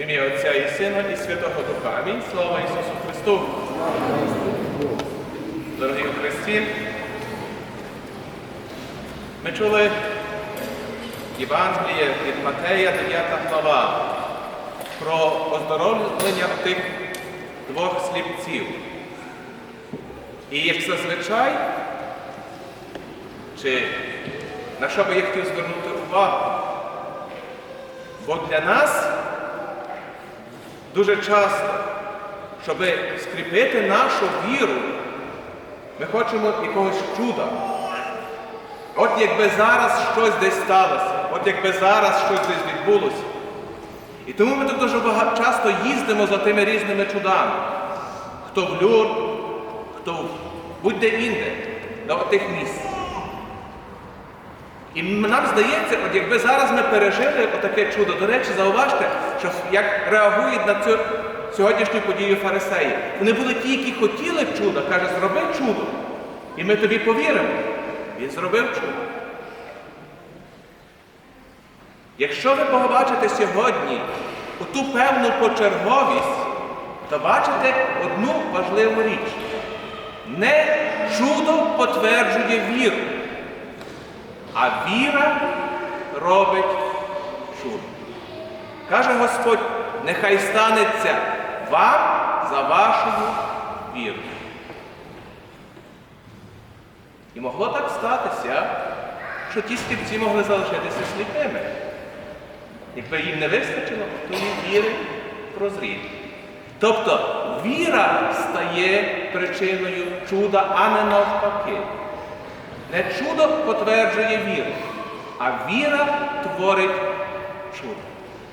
В ім'я Отця і Сина, і Святого Духа. Амінь. Слава Ісусу Христу. Дорогі Христі, ми чули Євангеліє від Матея, 9 глава, про оздоровлення тих двох сліпців. І як зазвичай, чи на що би я хотів звернути увагу? Бо для нас дуже часто, щоб скріпити нашу віру, ми хочемо якогось чуда. От якби зараз щось десь сталося, от якби зараз щось десь відбулося. І тому ми тут дуже багато часто їздимо за тими різними чудами. Хто в Люр, хто в будь-де інде, до тих місць. І нам здається, от якби зараз ми пережили отаке чудо, до речі, зауважте, що як реагують на цю сьогоднішню подію фарисеї. Вони були ті, які хотіли чудо, каже, зроби чудо. І ми тобі повіримо. Він зробив чудо. Якщо ви побачите сьогодні у ту певну почерговість, то бачите одну важливу річ. Не чудо потверджує віру, а віра робить чудо. Каже Господь, нехай станеться вам за вашою вірою. І могло так статися, що ті сліпці могли залишитися сліпими. Якби їм не вистачило, то і віри прозріти. Тобто віра стає причиною чуда, а не навпаки. Не чудо потверджує віру, а віра творить чудо.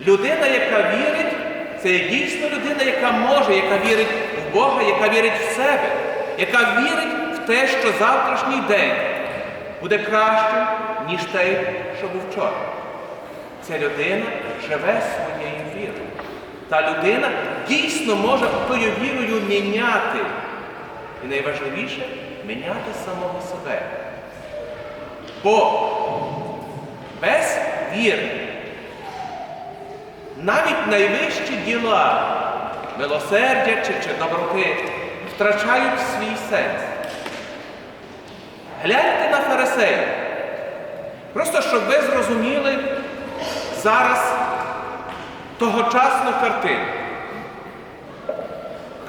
Людина, яка вірить, це дійсно людина, яка може, яка вірить в Бога, яка вірить в себе, яка вірить в те, що завтрашній день буде кращим, ніж той, що був вчора. Ця людина живе своєю вірою. Та людина дійсно може тою вірою міняти. І найважливіше міняти самого себе. Бо без віри навіть найвищі діла, милосердя чи, чи доброти втрачають свій сенс. Гляньте на фарисеїв. Просто щоб ви зрозуміли зараз тогочасну картину.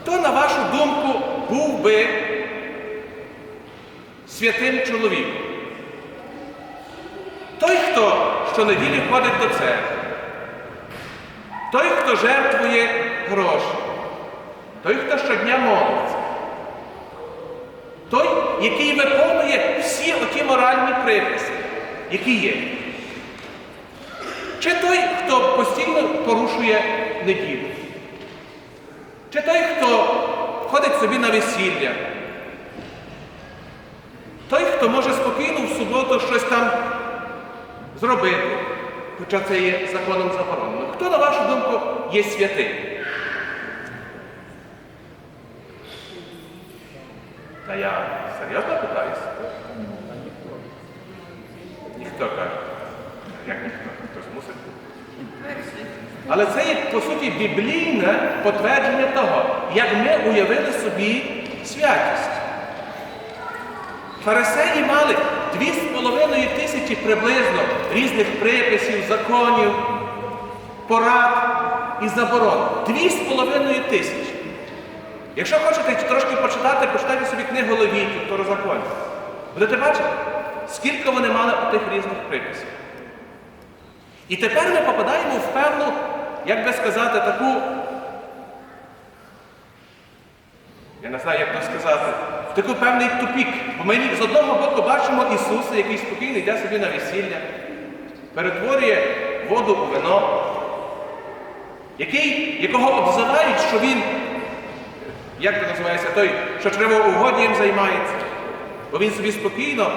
Хто, на вашу думку, був би святим чоловіком? Той, хто щонеділі ходить до церкви, той, хто жертвує гроші, той, хто щодня молиться, той, який виконує всі оті моральні приписи, які є. Чи той, хто постійно порушує неділю? Чи той, хто ходить собі на весілля? Той, хто може спокійно в суботу щось там зробити, хоча це є законом заборонено. Хто, на вашу думку, є святим? Та я серйозно питаюся? Ніхто каже. Як ніхто? Хтось мусить бути. Але це є, по суті, біблійне потвердження того, як ми уявили собі святість. Фарисеї мали дві половиною тисячі приблизно різних приписів, законів, порад і заборон. Дві з половиною тисячі. Якщо хочете трошки почитати, почитайте собі книгу Левітів, Второзаконів. Будете бачити, скільки вони мали тих різних приписів. І тепер ми попадаємо в певну, як би сказати, таку, я не знаю, як то сказати, такий певний тупік. Бо ми з одного боку бачимо Ісуса, який спокійно йде собі на весілля, перетворює воду у вино, який, якого обзивають, що він, як це називається, той, що чревоугодієм займається. Бо він собі спокійно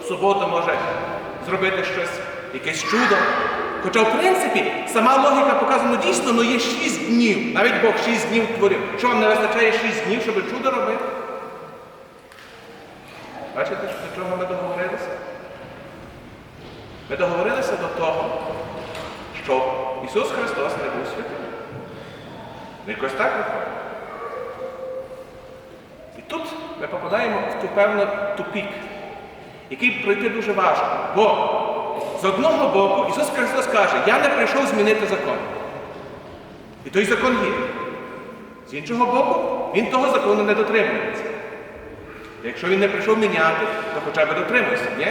в суботу може зробити щось, якесь чудо. Хоча, в принципі, сама логіка показана дійсно, ну є шість днів. Навіть Бог шість днів творив. Що вам не вистачає шість днів, щоб чудо робити? Бачите, до чого ми договорилися? Ми договорилися до того, що Ісус Христос не був святим. Ну, якось так виходить. І тут ми попадаємо в ту певну тупік, який пройти дуже важко. Бо з одного боку Ісус Христос каже, я не прийшов змінити закон. І той закон є. З іншого боку, Він того закону не дотримується. Якщо він не прийшов міняти, то хоча б дотримуйся, ні?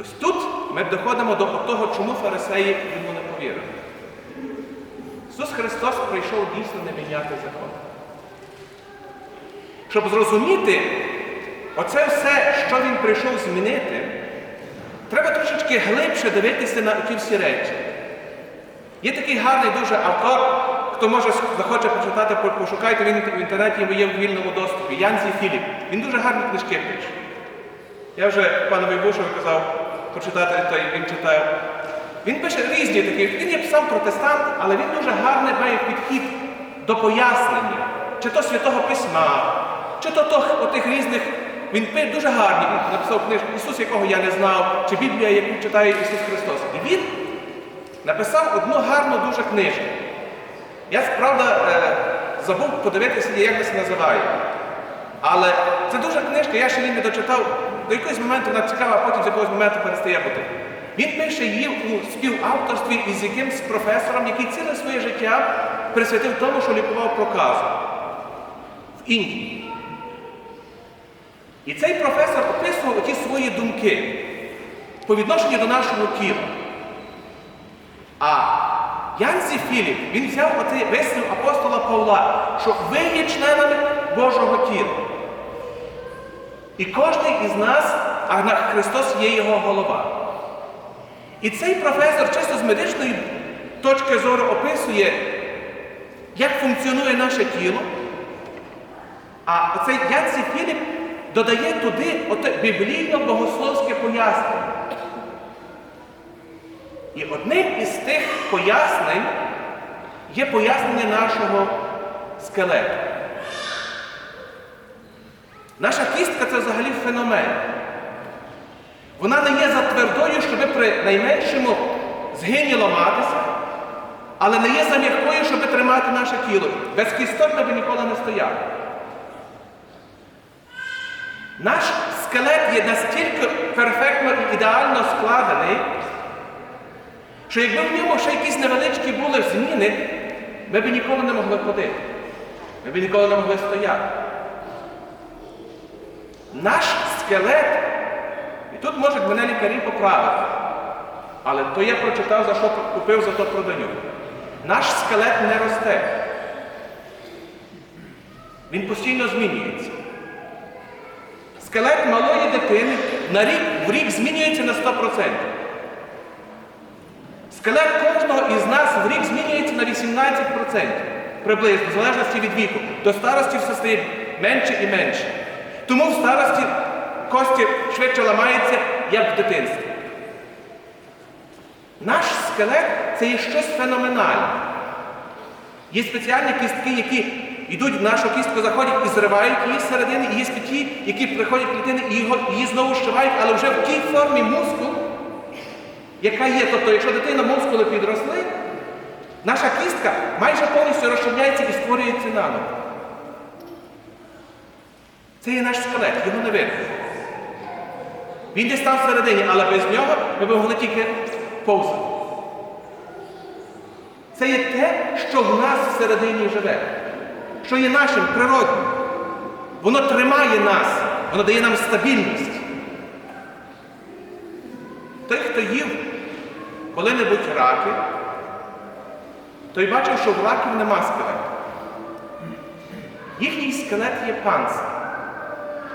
Ось тут ми доходимо до того, чому фарисеї йому не повірили. Ісус Христос прийшов дійсно не міняти закон. Щоб зрозуміти оце все, що він прийшов змінити, треба трошечки глибше дивитися на ті всі речі. Є такий гарний дуже автор, хто може захоче почитати, пошукайте він в інтернеті є в вільному доступі. Янзі Філіп. Він дуже гарні книжки пише. Я вже панові Бушові казав почитати, той він читав. Він пише різні такі. Він є сам протестант, але він дуже гарний має підхід до пояснення, чи то Святого Письма, чи то тох, отих різних. Він пише дуже гарний, він написав книжку Ісус, якого я не знав, чи Біблія, яку читає Ісус Христос. І він написав одну гарну дуже книжку. Я правда е, забув подивитися, як це називає. Але це дуже книжка, я ще її не дочитав. До якогось моменту вона цікава, а потім з якогось моменту перестає бути. Він пише її у співавторстві із якимсь професором, який ціле своє життя присвятив тому, що лікував проказу в Індії. І цей професор описував оті свої думки по відношенню до нашого тіла. А Янсі Філіп, він взяв оцей вислів апостола Павла, що ви є членами Божого тіла. І кожен із нас, а Христос є його голова. І цей професор чисто з медичної точки зору описує, як функціонує наше тіло. А оцей Янсі Філіп додає туди біблійно-богословське пояснення. І одним із тих пояснень є пояснення нашого скелету. Наша кістка це взагалі феномен. Вона не є затвердою, щоб при найменшому згині ламатися, але не є зам'якою, щоб тримати наше тіло. Без кісток ми б ніколи не стояли. Наш скелет є настільки перфектно і ідеально складений, що якби в ньому ще якісь невеличкі були зміни, ми б ніколи не могли ходити. Ми б ніколи не могли стояти. Наш скелет, і тут можуть мене лікарі поправити, але то я прочитав, за що купив, за то продаю. Наш скелет не росте. Він постійно змінюється. Скелет малої дитини на рік в рік змінюється на 100%. Скелет кожного із нас в рік змінюється на 18%. Приблизно, в залежності від віку. До старості все стає менше і менше. Тому в старості кості швидше ламаються, як в дитинстві. Наш скелет це є щось феноменальне. Є спеціальні кістки, які йдуть в нашу кістку, заходять і зривають її з середини, і є ті, які приходять клітини і її знову зшивають, але вже в тій формі мускул, яка є. Тобто, якщо дитина мускули підросли, наша кістка майже повністю розширяється і створюється наново. Це є наш скелет, його не видно. Він десь там всередині, але без нього ми б могли тільки повзати. Це є те, що в нас всередині живе, що є нашим природним. Воно тримає нас, воно дає нам стабільність. Той, хто їв коли-небудь раки, той бачив, що в раків нема скелету. Їхній скелет є панцир.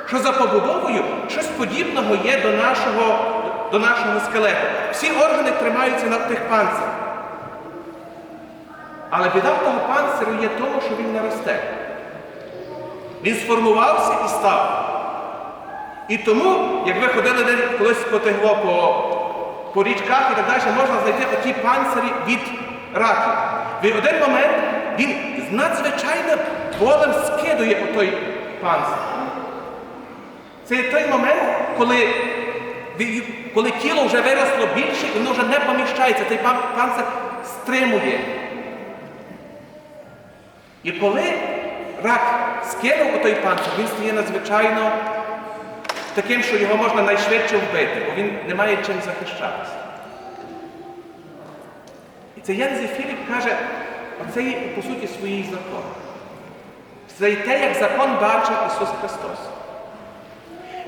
Що за побудовою щось подібного є до нашого, до нашого скелету. Всі органи тримаються на тих панцирах. Але біда того панциру є тому, що він не росте. Він сформувався і став. І тому, як ви ходили колись по тегло по, по річках і так далі, можна знайти оті панцирі від раків. В один момент він з надзвичайним болем скидує отой панцир. Це той момент, коли, коли тіло вже виросло більше і воно вже не поміщається, той пан- панцир стримує І коли рак скинув отой панцир, він стає надзвичайно таким, що його можна найшвидше вбити, бо він не має чим захищатися. І це Ян Зефірів каже, оце є по суті своїй закон. Це є те, як закон бачив Ісус Христос.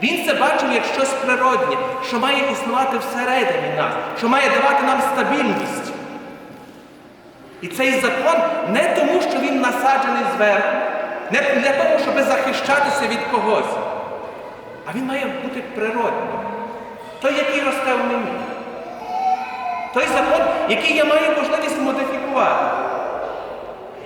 Він це бачив як щось природнє, що має існувати всередині нас, що має давати нам стабільність. І цей закон не тому, що він насаджений зверху, не для того, щоб захищатися від когось, а він має бути природним. Той, який росте в мені. Той закон, який я маю можливість модифікувати.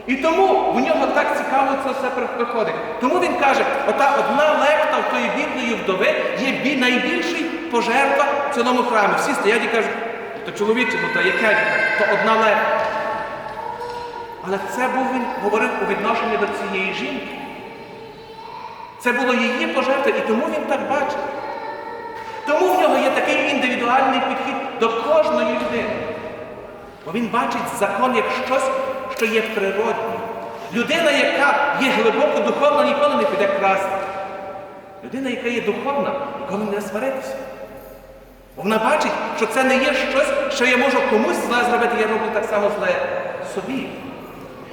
І тому в нього так цікаво це все приходить. Тому він каже, ота одна лепта в тої бідної вдови є бі- найбільший пожертва в цілому храмі. Всі стоять і кажуть, то чоловіче, ну то яке, то одна лепта. Але це був він говорив у відношенні до цієї жінки. Це було її пожертва, і тому він так бачив. Тому в нього є такий індивідуальний підхід до кожної людини. Бо він бачить закон як щось, що є природнім. Людина, яка є глибоко духовна, ніколи не піде красти. Людина, яка є духовна, ніколи не сваритися. Бо вона бачить, що це не є щось, що я можу комусь зле зробити, я роблю так само зле собі.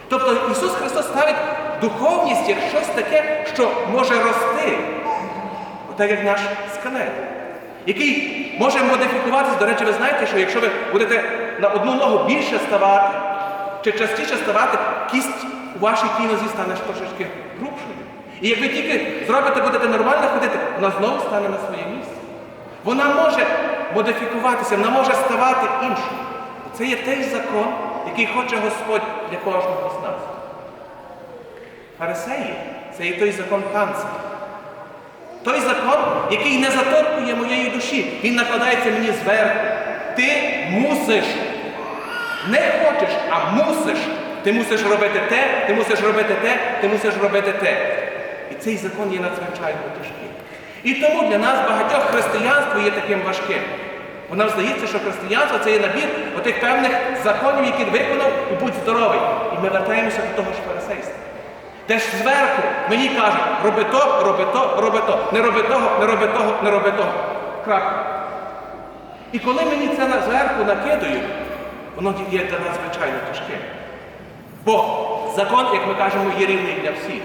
Тобто Ісус Христос ставить духовність як щось таке, що може рости, отак як наш скелет, який може модифікуватися. До речі, ви знаєте, що якщо ви будете на одну ногу більше ставати, чи частіше ставати, кість у вашій тій нозі стане трошечки грубшою. І як ви тільки зробите, будете нормально ходити, вона знову стане на своє місце. Вона може модифікуватися, вона може ставати іншою. Це є той закон, який хоче Господь для кожного з нас. Фарисеї це є той закон панциря. Той закон, який не заторкує моєї душі, він накладається мені зверху. Ти мусиш. Не хочеш, а мусиш. Ти мусиш робити те, ти мусиш робити те, ти мусиш робити те. І цей закон є надзвичайно тяжкий. І тому для нас багатьох християнство є таким важким. Бо нам здається, що християнство це є набір отих певних законів, які виконав і будь здоровий. І ми вертаємося до того ж фарисейства. Де ж зверху мені кажуть, роби то, роби то, роби то, не роби того, не роби того, не роби того. Крапка. І коли мені це зверху накидають, воно є для нас звичайно тяжким. Бо закон, як ми кажемо, є рівний для всіх.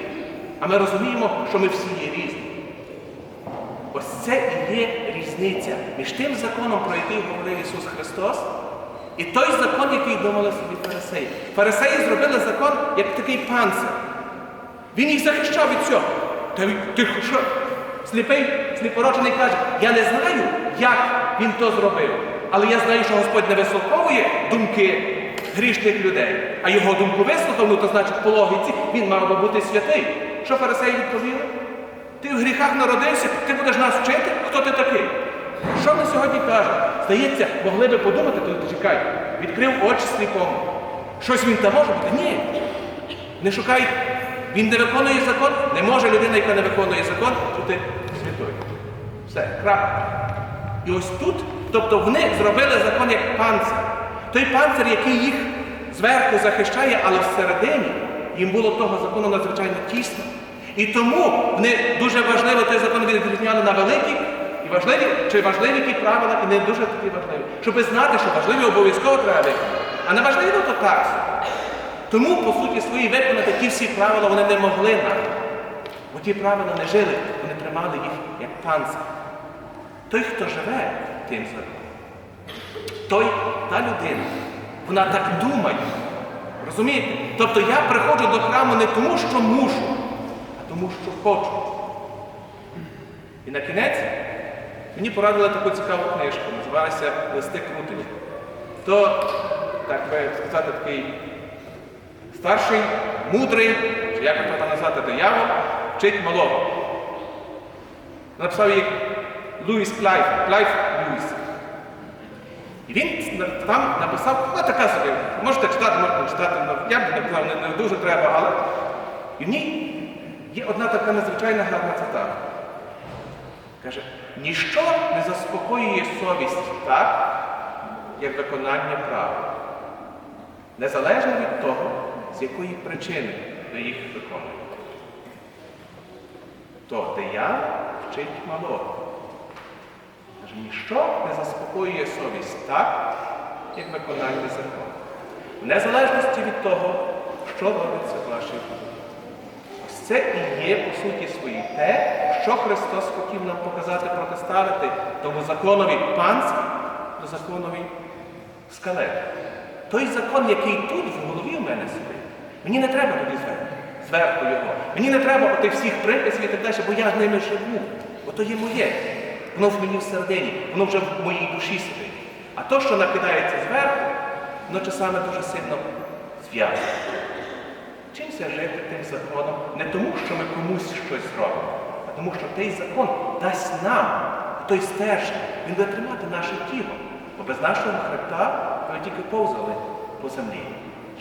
А ми розуміємо, що ми всі є різні. Ось це і є різниця між тим законом, про який говорив Ісус Христос, і той закон, який думали собі фарисеї. Фарисеї зробили закон як такий панцир. Він їх захищав від цього. Та ти що? Сліпий, сліпорочений каже, я не знаю, як він то зробив. Але я знаю, що Господь не вислуховує думки грішних людей, а його думку вислухав, ну то значить по логіці він мав би бути святий. Що фарисеї відповіли? Ти в гріхах народився, ти будеш нас вчити, хто ти такий? Що ми сьогодні кажемо? Здається, могли би подумати, то чекай, відкрив очі сліпому. Щось він там може бути? Ні. Не шукай. Він не виконує закон, не може людина, яка не виконує закон, бути святою. Все, крапка. І ось тут, тобто вони зробили закон як панцир. Той панцир, який їх зверху захищає, але всередині їм було того закону надзвичайно тісно. І тому вони дуже важливо той закон відрізняли на великі і важливі, чи важливі ті правила, і не дуже такі важливі. Щоб знати, що важливі обов'язково треба. А не важливо, то так. Тому, по суті, свої виконати ті всі правила вони не могли навіть. Бо ті правила не жили, вони тримали їх як панцир. Той, хто живе тим законом, той, та людина, вона так думає. Розумієте? Тобто я приходжу до храму не тому, що мушу, а тому, що хочу. І на кінець мені порадили таку цікаву книжку, називалася Листи Крутені. То, так би сказати, такий старший, мудрий, чи як би назвати диявол, вчить малого. Написав її Луїс Клайф, Клайф Луїс. І він там написав, ну така собі, можете читати, можете читати, ну, я б написав, не, не дуже треба, але і в ній є одна така надзвичайно гарна цитата. Каже, ніщо не заспокоює совість так, як виконання права. Незалежно від того, з якої причини ви їх виконуєте. То диявол вчить малого. Каже, ніщо не заспокоює совість так, як виконання закону. В незалежності від того, що робиться в вашій голові. Ось це і є, по суті своїй те, що Христос хотів нам показати, протиставити тому законові панські до законові скалети. Той закон, який тут в голові у мене сидить, мені не треба тоді зверху, зверху його. Мені не треба отих всіх приписів і так далі, бо я з ними живу. Бо то є моє. Воно в мені всередині, воно вже в моїй душі сидить. А то, що накидається зверху, воно часами дуже сильно зв'язане. Вчимося жити тим законом не тому, що ми комусь щось зробимо, а тому, що той закон дасть нам той стержень, він буде тримати наше тіло. Бо без нашого хребта ми тільки повзали по землі.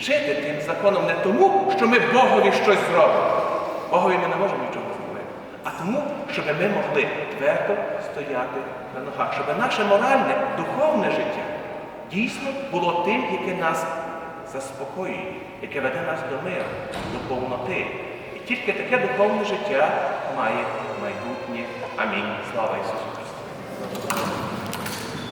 Жити тим законом не тому, що ми Богові щось зробимо. Богові ми не можемо нічого зробити. А тому, щоб ми могли твердо стояти на ногах, щоб наше моральне, духовне життя дійсно було тим, яке нас заспокоює, яке веде нас до миру, до повноти. І тільки таке духовне життя має майбутнє. Амінь. Слава Ісусу Христу!